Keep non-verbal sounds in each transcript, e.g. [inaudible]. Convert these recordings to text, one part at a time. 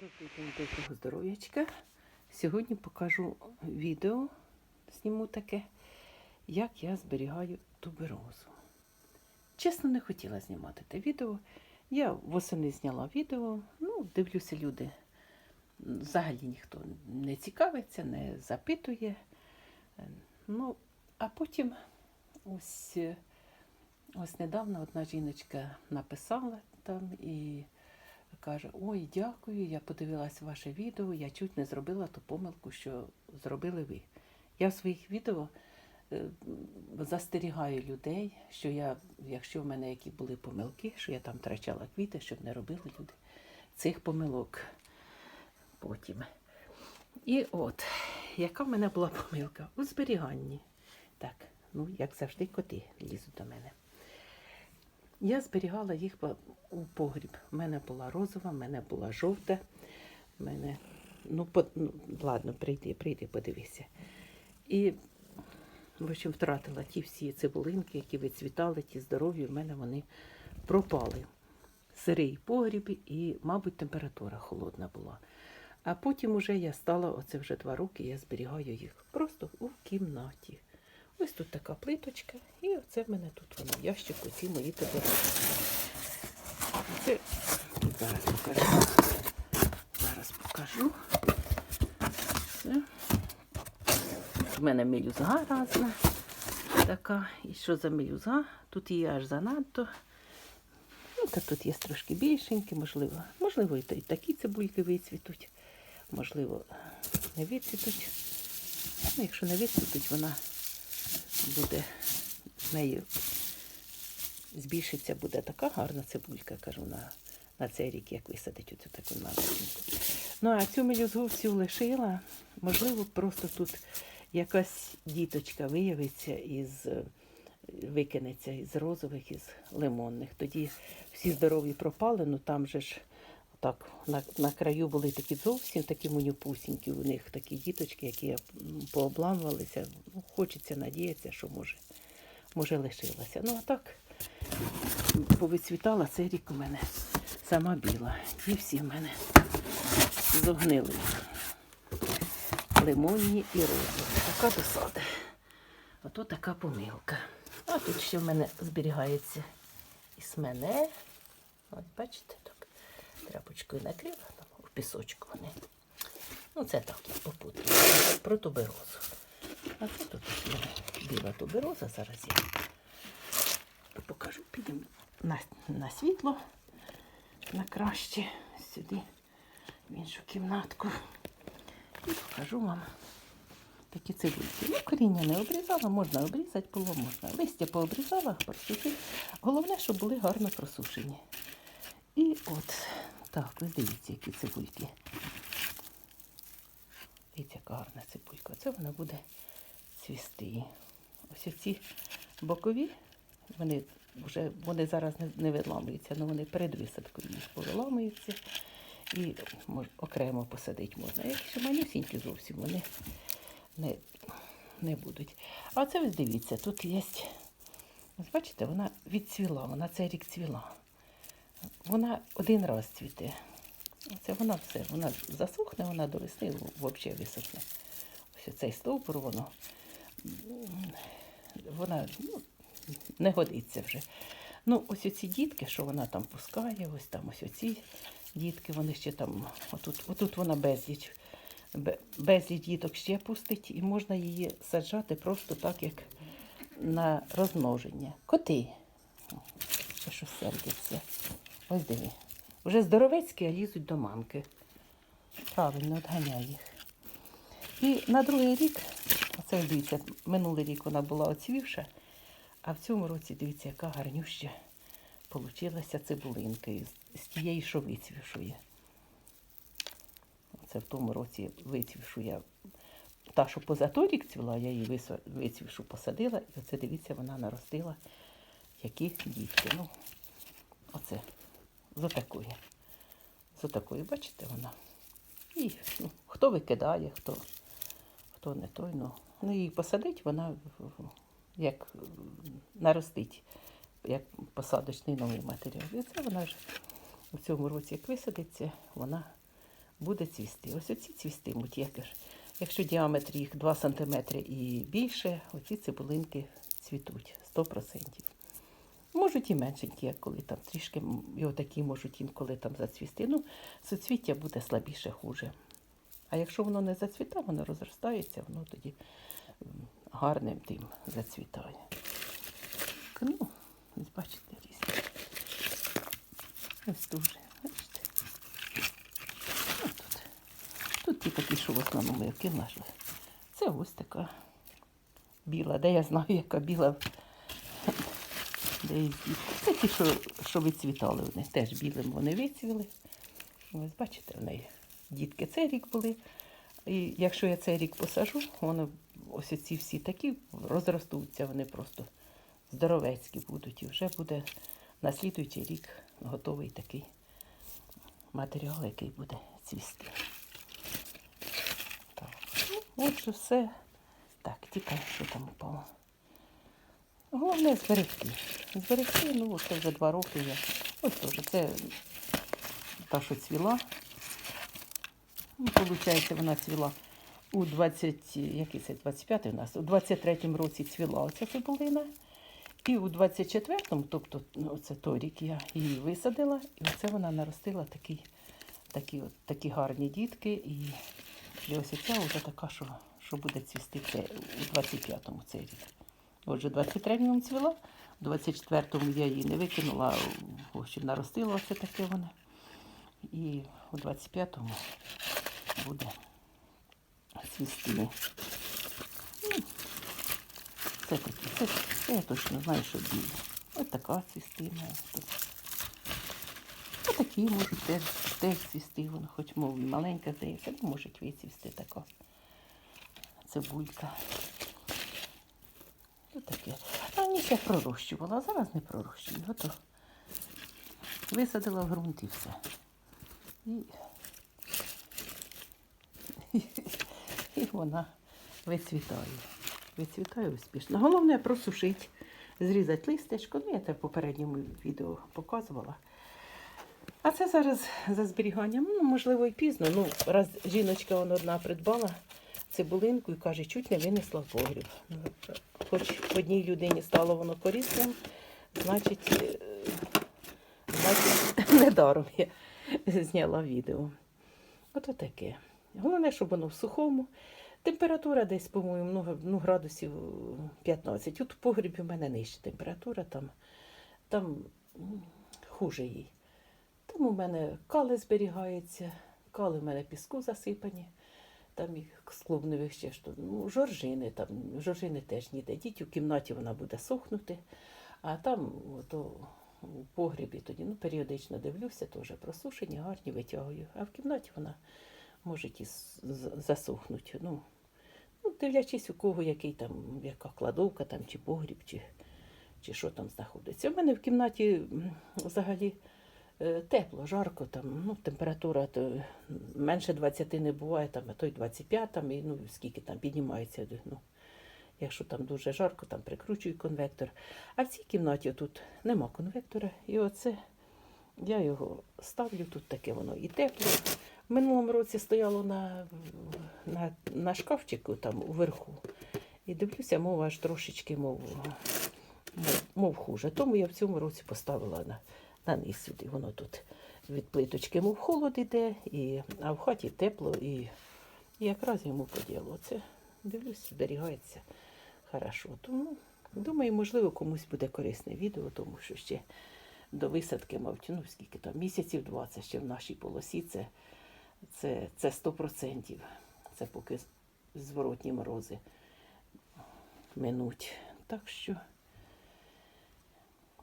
Добрий день, доброго здоров'ячка. Сьогодні покажу відео, зніму таке, як я зберігаю туберозу. Чесно, не хотіла знімати те відео. Я восени зняла відео, ну, дивлюся, люди. Взагалі ніхто не цікавиться, не запитує. Ну, а потім ось, ось недавно одна жіночка написала там і каже: Ой, дякую, я подивилась ваше відео, я чуть не зробила ту помилку, що зробили ви. Я в своїх відео е, застерігаю людей, що я, якщо в мене які були помилки, що я там втрачала квіти, щоб не робили люди цих помилок потім. І от, яка в мене була помилка? У зберіганні. Так, ну, як завжди, коти лізуть до мене. Я зберігала їх у погріб. У мене була розова, в мене була жовта. В мене, ну, по, ну ладно, прийди, прийди, подивися. І, в общем, втратила ті всі цибулинки, які вицвітали, ті здорові, в мене вони пропали. Сирий погріб і, мабуть, температура холодна була. А потім уже я стала, оце вже два роки, я зберігаю їх просто у кімнаті. Ось тут така плиточка, і оце в мене тут воно в ящику, ці мої туберозки. Це тут зараз покажу. Зараз покажу. Це. У мене мелюзга разна така. І що за мелюзга? Тут її аж занадто. Ну, та тут є трошки більшенькі, можливо. Можливо, і такі цибульки вицвітуть. Можливо, не вицвітуть. Ну, якщо не вицвітуть, вона буде з нею збільшиться, буде така гарна цибулька, кажу, на, на цей рік, як висадить оцю таку маличку. Ну, а цю мелюзгу всю лишила. Можливо, просто тут якась діточка виявиться із викинеться із розових, із лимонних. Тоді всі здорові пропали, ну там же ж так на, на краю були такі зовсім такі манюпусінькі у них такі діточки, які пообламувалися. Ну, хочеться надіятися, що може, може лишилася. Ну а так повицвітала цей рік у мене сама біла. Ті всі в мене зогнили. Лимонні і розові. Така досада. Ото така помилка. А тут ще в мене зберігається і смене. От бачите, так тряпочкою накрила, в пісочку вони. Ну, це так, я попутала. Про туберозу. А це тут біла тубероза. Зараз я покажу. Підемо на, на світло, на краще сюди, в іншу кімнатку. І покажу вам такі цибульки. Ну, коріння не обрізала, можна обрізати було, можна. Листя пообрізала, просушила. Головне, щоб були гарно просушені. І от, так, ось дивіться, які цибульки. Дивіться, яка гарна цибулька. Це вона буде цвісти. Ось ці бокові, вони вже вони зараз не, відламуються, але вони перед висадкою їх повиламуються. І мож, окремо посадити можна. Якщо манюсінькі зовсім вони не, не будуть. А це ось дивіться, тут є. Ось бачите, вона відцвіла, вона цей рік цвіла. Вона один раз цвіте. Це вона все, вона засохне, вона до весни взагалі висохне. Ось цей стовбур, воно вона ну, не годиться вже. Ну, ось оці дітки, що вона там пускає, ось там ось оці дітки, вони ще там, отут, отут вона безліч, безліч діток ще пустить, і можна її саджати просто так, як на розмноження. Коти. Що сердиться. Ось диви. Вже здоровецькі, а лізуть до мамки. Правильно, отганяй їх. І на другий рік, оце дивіться, минулий рік вона була оцвівша, а в цьому році, дивіться, яка гарнюща получилася цибулинка з тієї, що вицвівшує. Оце в тому році вицвівшу я. Та, що позаторік цвіла, я її вицвівшу посадила, і оце дивіться, вона наростила, які дітки. Ну, оце з отакої. З отакої, бачите, вона. І ну, хто викидає, хто, хто не той. Ну, ну її посадить, вона як наростить, як посадочний новий матеріал. І це вона ж у цьому році, як висадиться, вона буде цвісти. Ось оці цвістимуть, як ж. Якщо діаметр їх 2 см і більше, оці цибулинки цвітуть 100%. Можуть і меншенькі, як коли там трішки, м, і отакі можуть інколи там зацвісти. Ну, суцвіття буде слабіше, хуже. А якщо воно не зацвітає, воно розростається, воно тоді гарним тим зацвітає. Ну, бачите, різні. Ось дуже, бачите. Ну, тут. тут ті такі, що в основному я кинула. Це ось така біла. Де я знаю, яка біла. Ті, що, що вицвітали вони. Теж білим вони вицвіли. Ось бачите, в неї дітки цей рік були. І якщо я цей рік посажу, вони ось ці всі такі розростуться, вони просто здоровецькі будуть. І вже буде на слідуючий рік готовий такий матеріал, який буде цвісти. Так. Ну, отже, все. Так, тільки що там упало. Головне зберегти. Зберегти, ну, це вже два роки я. Ось теж це та, що цвіла. Ну, Получається, вона цвіла у 20, який це 25 у нас, у 23-му році цвіла оця цибулина. І у 24-му, тобто ну, це той рік я її висадила, і оце вона наростила такі, такі, от, такі гарні дітки. І, і ось ця вже така, що, що буде цвісти це у 25-му цей рік. Отже, 23-му цвіла, у 24-му я її не викинула, в общем, наростила оце таке вона. І у 25-му буде цвісти. Це такі, це, це я точно знаю, що білі. Ось така цвістина. Ось такі можуть теж, теж цвісти, воно, хоч мов маленька здається, ну можуть вицвісти така цибулька. Таке. Раніше я пророщувала, а зараз не пророщую. Ото висадила в ґрунт і все. І, і вона вицвітає. Вицвітає успішно. Головне просушити, зрізати листечко. Ну, я те в попередньому відео показувала. А це зараз за зберіганням, ну, можливо, і пізно. Ну, раз жіночка вона одна придбала цибулинку і каже, чуть не винесла в погріб. Хоч одній людині стало воно корисним, значить, е, значить [laughs] недаром я зняла відео. Ото таке. Головне, щоб воно в сухому. Температура десь, по-моєму, ну, ну, градусів 15. Тут в погрібі в мене нижча температура, там, там хуже їй. Там у мене кали зберігаються, кали в мене піску засипані. Там їх з клубневих ще що. Ну, жоржини, там, жоржини теж ніде. Діть у кімнаті вона буде сохнути, а там ото, у погрібі тоді ну, періодично дивлюся, теж просушені, гарні витягую. А в кімнаті вона може і засохнути. Ну, ну, дивлячись, у кого який там, яка кладовка там, чи погріб, чи, чи що там знаходиться. У мене в кімнаті взагалі тепло, жарко, там, ну, температура то менше 20 не буває, там, а то й 25, там, і, ну, скільки там піднімається. Ну, якщо там дуже жарко, там прикручую конвектор. А в цій кімнаті тут нема конвектора. І оце я його ставлю, тут таке воно і тепло. В минулому році стояло на, на, на шкафчику там уверху. І дивлюся, мов аж трошечки, мов, мов, мов хуже. Тому я в цьому році поставила на, на низ сюди. Воно тут від плиточки, мов холод іде, і, а в хаті тепло і, і якраз йому по ділу. Це дивлюсь, зберігається хорошо. Тому думаю, можливо, комусь буде корисне відео, тому що ще до висадки, мабуть, ну скільки там, місяців 20 ще в нашій полосі. Це, це, це 100%. Це поки зворотні морози минуть. Так що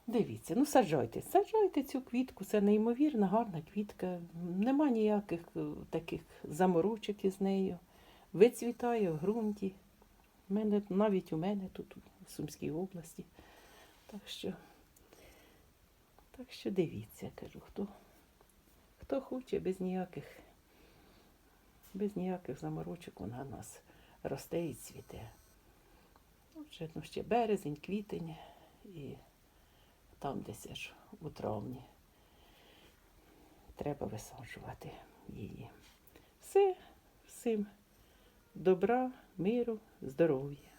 дивіться, ну саджайте, саджайте цю квітку, це неймовірно гарна квітка. Нема ніяких е, таких заморочок із нею. Вицвітає в ґрунті. У мене, навіть у мене тут у Сумській області. Так що, так що дивіться, кажу, хто, хто хоче без ніяких, без ніяких заморочок вона в нас росте і цвіте. Отже, ну, ще березень, квітень і там десь аж у травні треба висаджувати її. все. Всім добра, миру, здоров'я.